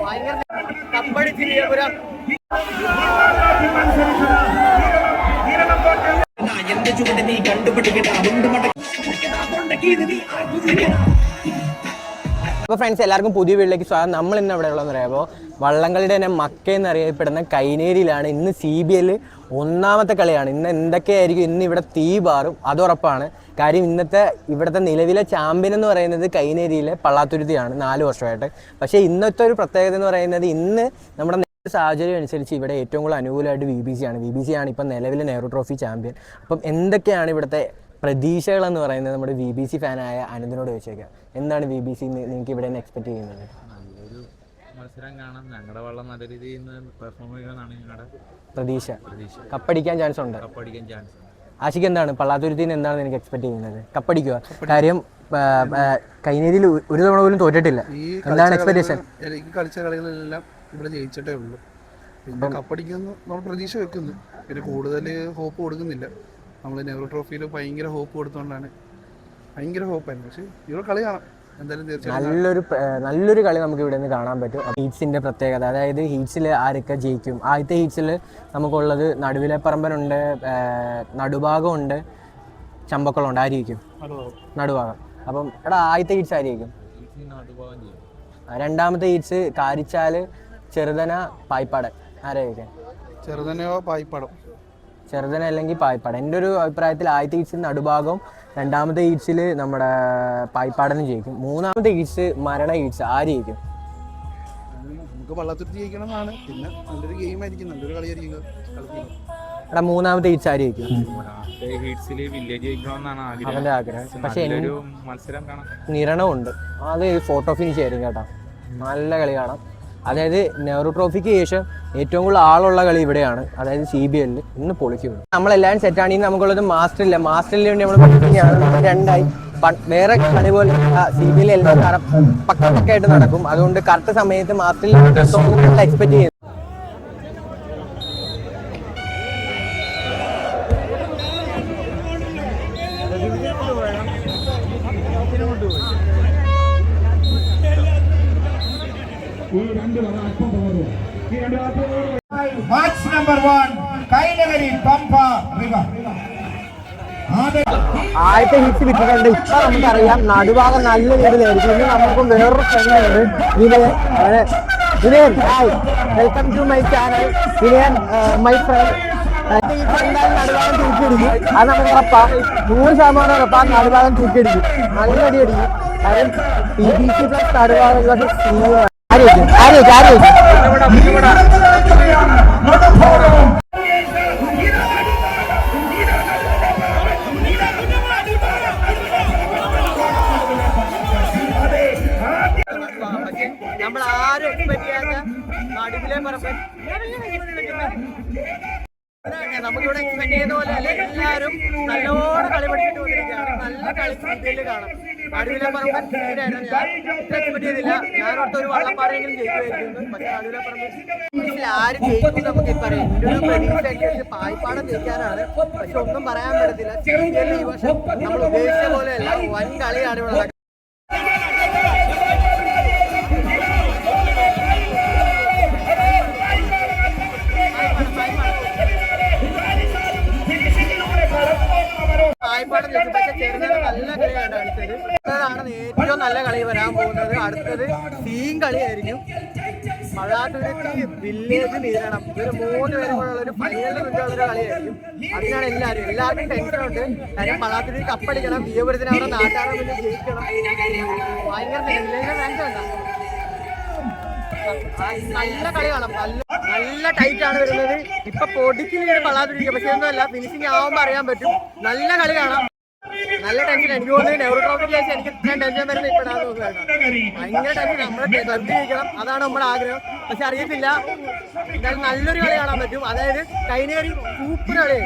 ഭയങ്കര കപ്പടിച്ച് വിജയപുരം എന്റെ ചുവടെ നീ കണ്ടുപിടിക്കണ്ട അതുകൊണ്ട് മടക്കി നീ ആർക്കും അപ്പോൾ ഫ്രണ്ട്സ് എല്ലാവർക്കും പുതിയ വീട്ടിലേക്ക് സ്വാഗതം. നമ്മൾ ഇന്ന് ഇവിടെ ഉള്ളതെന്ന് പറയുമ്പോൾ വള്ളംകളിയുടെ തന്നെ മക്ക എന്നറിയപ്പെടുന്ന കൈനേരിയിലാണ്. ഇന്ന് സി ബി എൽ ഒന്നാമത്തെ കളിയാണ്. ഇന്ന് എന്തൊക്കെയായിരിക്കും? ഇന്ന് ഇവിടെ തീ പാറും. അത് ഉറപ്പാണ്. കാര്യം ഇന്നത്തെ ഇവിടുത്തെ നിലവിലെ ചാമ്പ്യൻ എന്ന് പറയുന്നത് കൈനേരിയിലെ പള്ളാത്തുരുത്തിയാണ്. നാല് വർഷമായിട്ട്. പക്ഷേ ഇന്നത്തെ ഒരു പ്രത്യേകത എന്ന് പറയുന്നത് ഇന്ന് നമ്മുടെ സാഹചര്യം അനുസരിച്ച് ഇവിടെ ഏറ്റവും കൂടുതൽ അനുകൂലമായിട്ട് വി ബി സി ആണ്. വി ബി സി ആണ് ഇപ്പം നിലവിലെ നെഹ്റു ട്രോഫി ചാമ്പ്യൻ അപ്പം എന്തൊക്കെയാണ് ഇവിടുത്തെ പ്രതീക്ഷകൾ എന്ന് പറയുന്നത് നമ്മുടെ വി ബി സി ഫാനായ അനന്തിനോട് ചോദിച്ചേക്കാം. എന്താണ് വി ബി സി നിങ്ങൾക്ക് ഇവിടെ നിന്ന് എക്സ്പെക്ട് ചെയ്യുന്നത്? നല്ലൊരു മത്സരം കാണാം. ഞങ്ങളുടെ വള്ളം നല്ല രീതിയിൽ പെർഫോം ചെയ്യുമെന്നാണ് ഞങ്ങളുടെ പ്രതീക്ഷ. പ്രതീക്ഷ. കപ്പടിക്കാൻ ചാൻസ് ഉണ്ട്. കപ്പടിക്കാൻ ചാൻസ് ഉണ്ട്. എന്താണ്? പള്ളാത്തുരുത്തിൽ നിന്ന് എന്താണ് നിനക്ക് എക്സ്പെക്ട് ചെയ്യുന്നത്? കപ്പടിക്കുക കാര്യം കൈനേരിയിൽ ഒരു തവണ പോലും തോറ്റിട്ടില്ല. എന്താണ് എക്സ്പെക്ടേഷൻ കളികൾ- കളിച്ച കളികളിലെല്ലാം ഇവിടെ ജയിച്ചിട്ടേ ഉള്ളൂ. പിന്നെ കപ്പടിക്കുന്നു നമ്മൾ പ്രതീക്ഷ വെക്കുന്നു. പിന്നെ കൂടുതൽ ഹോപ്പ് കൊടുക്കുന്നില്ല. നമ്മൾ നെഹ്റു ട്രോഫിയിൽ ഭയങ്കര ഹോപ്പ് കൊടുത്തുകൊണ്ടാണ് ഭയങ്കര ഹോപ്പായിരുന്നു പക്ഷേ ഇവിടെ കളി കാണാം. എന്തായാലും നല്ലൊരു നല്ലൊരു കളി നമുക്ക് ഇവിടെ നിന്ന് കാണാൻ പറ്റും. ഹീറ്റ്സിന്റെ പ്രത്യേകത. അതായത് ഹീറ്റ്സിൽ ആരൊക്കെ ജയിക്കും? ആദ്യത്തെ ഹീറ്റ്സിൽ നമുക്കുള്ളത് നടുവിലെ പറമ്പനുണ്ട് നടുഭാഗമുണ്ട്. ചമ്പക്കുളമുണ്ട്. ആയിരിക്കും നടുഭാഗം. അപ്പം എടാ ആദ്യത്തെ ഹീറ്റ്സ് ആയിരിക്കും രണ്ടാമത്തെ ഹീറ്റ്സ് കാരിച്ചാൽ ചെറുതന പായ്പാടൻ. ആരായിരിക്കും? ചെറുതനോ പായിപ്പടം ചെറുതന അല്ലെങ്കിൽ പായ്പാട് എന്റെ ഒരു അഭിപ്രായത്തിൽ ആദ്യത്തെ ഈച്ചിൽ നടുഭാഗം രണ്ടാമത്തെ ഹീറ്റ്സിൽ നമ്മുടെ പായ്പാടനും ജയിക്കും. മൂന്നാമത്തെ ഹീറ്റ്സ് മരണ ഹീറ്റ്സ് ആര് ജയിക്കും? നമുക്ക് വള്ളത്തുരുത്തി പിന്നെ നല്ലൊരു ഗെയിം ആയിരിക്കും നല്ലൊരു കളിയായിരിക്കും കളിക്കുന്നത് എടാ മൂന്നാമത്തെ ഹീറ്റ്സ് ആര് ജയിക്കും? അവന്റെ ഹീറ്റ്സിൽ വില്ലേജ് ജയിക്കണമെന്നാണ് ആഗ്രഹം. പക്ഷെ മത്സരം നിരണമുണ്ട്. അത് ഫോട്ടോ ഫിനിഷ് ആയിരിക്കും കേട്ടോ. നല്ല കളി കാണാം. അതായത് നെഹ്റു ട്രോഫിക്ക് ശേഷം ഏറ്റവും കൂടുതൽ ആളുള്ള കളി ഇവിടെയാണ്. അതായത് സി ബി എല്ലിൽ ഇന്ന് പൊളിക്കും നമ്മളെല്ലാവരും സെറ്റാണ് ഇനി നമുക്കുള്ളത് മാസ്റ്റർ ഇല്ല മാസ്റ്ററിൽ വേണ്ടി നമ്മൾ പഠിക്കുകയാണ് രണ്ടായി. വേറെ കളി പോലെ സി ബി എല്ലാം പക്കപ്പക്കായിട്ട് പക്കായിട്ട് നടക്കും. അതുകൊണ്ട് കറക്റ്റ് സമയത്ത് മാസ്റ്ററിൽ എക്സ്പെക്ട് ചെയ്യുന്നു. Match number one Kainakary Pampa river ആദ്യത്തെ ഹിറ്റ്സ് വിട്ടിട്ടുണ്ട് ഇപ്പൊ നമുക്കറിയാം. നടുഭാഗം നല്ല രീതിയിലായിരിക്കും ഇനി നമുക്ക് വേറൊരു friend Vinayan. Vinayan hi welcome to my channel Vinayan my friend എന്തായാലും നടുഭാഗം തൂക്കിയിടിക്കും. അത് നമുക്ക് ഉറപ്പാ. നൂറ് ശതമാനം ഉറപ്പാ. നടുഭാഗം തൂക്കിയിടിക്കും. നല്ല അടി അടിക്കും. കാര്യം പി ബി സി പ്ലസ് നടുഭാഗം നമ്മൾ ആരും ചെയ്യാത്ത നടുവിലെ പറമ്പൻ നമുക്കിവിടെ എക്സ്പെക്ട് ചെയ്ത പോലെ എല്ലാവരും നല്ലോണം കളി പഠിച്ചിട്ട് വന്നിരിക്കുകയാണ്. നല്ല കളി കാണാം. നടുവിലെ പറമ്പൻ ഇതിനായിരുന്നു ഞാൻ എക്സ്പെക്ട് ചെയ്തില്ല ഞാനോർത്ത് ഒരു വള്ളപ്പാറയെങ്കിലും ജയിക്കുമായിരിക്കുന്നു പക്ഷെ ആര് ജയിക്കും നമുക്ക് പറയാം എന്റെ ഒരു പ്രതീക്ഷ അനുസരിച്ച് പായ്പാടം ജയിക്കാനാണ്. പക്ഷെ ഒന്നും പറയാൻ പറ്റത്തില്ല. ഈ വർഷം നമ്മൾ ഉദ്ദേശിച്ച പോലെയല്ല വൻ കളിയാണ് ഇവിടെ കളി വരാൻ പോകുന്നത്. അടുത്തത് സീൻ കളിയായിരിക്കും. മഴാട്ടുരുത്തി വില്ലേജ് നേരിടണം ഇവർ മൂന്ന് പേരും കൂടെ ഒരു നിന്നുള്ള ഒരു കളിയായിരിക്കും. അതിനാണ് എല്ലാവരും. എല്ലാവർക്കും ടെൻഷൻ ഉണ്ട്. കാര്യം മഴാട്ടുരുത്തി കപ്പടിക്കണം വീയപുരത്തിന് അവിടെ നാട്ടാറ് മുന്നിൽ ജയിക്കണം. ഭയങ്കര നല്ല കളി കാണാം. നല്ല നല്ല ടൈറ്റ് ആണ് വരുന്നത്. ഇപ്പൊ പൊടിക്കില്ല പള്ളാതിരിക്കുക പക്ഷെ ഒന്നുമല്ല ഫിനിഷിംഗ് ആവുമ്പോ അറിയാൻ പറ്റും. നല്ല കളി കാണാം. നല്ല ടെൻഷൻ എനിക്ക് തോന്നുന്നു എനിക്ക് ടെൻഷൻ വരുന്നത് ഭയങ്കര ടെൻഷൻ നമ്മുടെ ക്ലബ് ജയിക്കണം അതാണ് നമ്മുടെ ആഗ്രഹം. പക്ഷെ അറിയത്തില്ല. എന്തായാലും നല്ലൊരു കളി കാണാൻ പറ്റും. അതായത് കൈനേറി സൂപ്പർ കളി.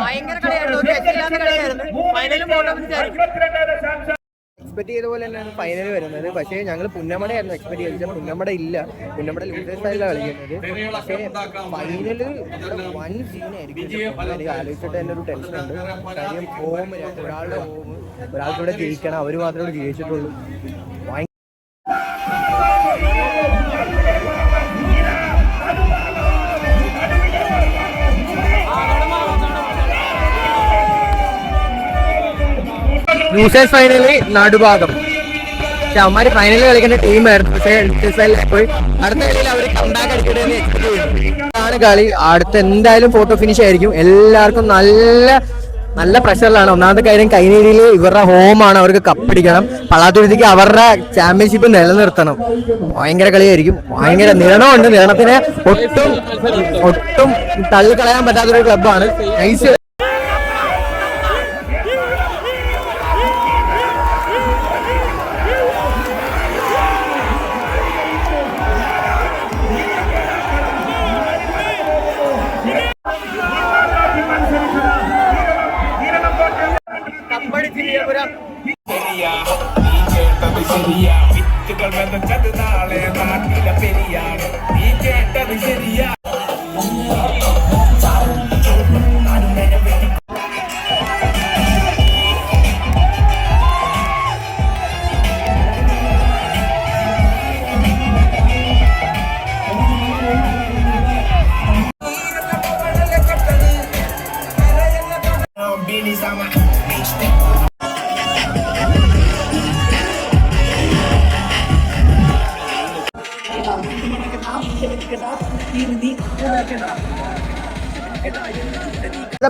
ഭയങ്കര കളിയായിരുന്നു. ഫൈനലും എക്സ്പെക്ട് ചെയ്ത പോലെ തന്നെയാണ് ഫൈനൽ വരുന്നത്. പക്ഷേ ഞങ്ങൾ പുന്നമടയായിരുന്നു എക്സ്പെക്ട് ചെയ്തത്. പുന്നമട ഇല്ല. പുന്നമട ലൂസേഴ്സായില്ല കളിക്കുന്നത്. പക്ഷേ ഫൈനൽ വൺ സീനായിരിക്കും എനിക്ക് ആലോചിച്ചിട്ട് തന്നെ ഒരു ടെൻഷൻ ഉണ്ട്. കാര്യം ഹോം ഒരാളുടെ ഹോം ഒരാൾക്കൂടെ ജയിക്കണം. അവർ മാത്രമേ ജയിച്ചിട്ടുള്ളൂ. ഭയങ്കര ഫൈനലി നടുഭാഗം. പക്ഷെ അവന്മാര് ഫൈനലിൽ കളിക്കുന്ന ടീമായിരുന്നു പക്ഷേ പോയി. അടുത്ത കളിയിൽ അവർ കമ്പാക്ക് ആണ് കളി. അടുത്ത എന്തായാലും ഫോട്ടോ ഫിനിഷ് ആയിരിക്കും. എല്ലാവർക്കും നല്ല നല്ല പ്രഷറിലാണ് ഒന്നാമത്തെ കാര്യം കൈനീരിയിൽ ഇവരുടെ ഹോമാണ് അവർക്ക് കപ്പടിക്കണം പള്ളാത്തുരുത്തിക്ക് അവരുടെ ചാമ്പ്യൻഷിപ്പ് നിലനിർത്തണം. ഭയങ്കര കളിയായിരിക്കും. ഭയങ്കര നിരണമുണ്ട് നിരണത്തിന് ഒട്ടും ഒട്ടും തള്ളിക്കളയാൻ പറ്റാത്തൊരു ക്ലബ്ബാണ് നൈസ് ഇന്നത്തെ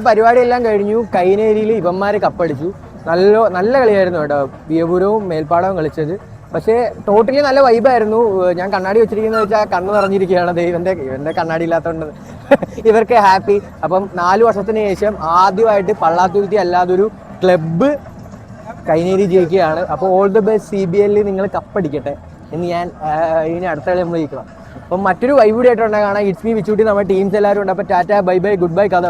പരിപാടിയെല്ലാം കഴിഞ്ഞു. കൈനേരിയിൽ ഇവന്മാര് കപ്പടിച്ചു. നല്ല നല്ല കളിയായിരുന്നു കേട്ടോ. വിയപുരവും മേൽപ്പാടവും കളിച്ചത്. പക്ഷേ ടോട്ടലി നല്ല വൈബായിരുന്നു ഞാൻ കണ്ണാടി വെച്ചിരിക്കുന്നത് വെച്ചാൽ കണ്ണ് നിറഞ്ഞിരിക്കുകയാണ്. ദൈവന്റെ ഇവന്റെ കണ്ണാടി ഇല്ലാത്തതുകൊണ്ട് ഇവർക്ക് ഹാപ്പി അപ്പം നാല് വർഷത്തിന് ശേഷം ആദ്യമായിട്ട് പള്ളാത്തുരുത്തി അല്ലാതൊരു ക്ലബ്ബ് കൈനേരി ജയിക്കുകയാണ്. അപ്പോൾ all the best C B എല്ലിൽ നിങ്ങൾ കപ്പടിക്കട്ടെ. എന്ന് ഞാൻ ഇനി അടുത്ത കളി നമ്മൾ ജയിക്കണം. അപ്പം മറ്റൊരു വൈബ് കൂടി ആയിട്ടുണ്ടെങ്കിൽ കാണാം ഇറ്റ്സ് മീ വിച്ചൂട്ടി നമ്മുടെ ടീംസ് എല്ലാവരും ഉണ്ട്. അപ്പോൾ tata bye bye good bye കഥ.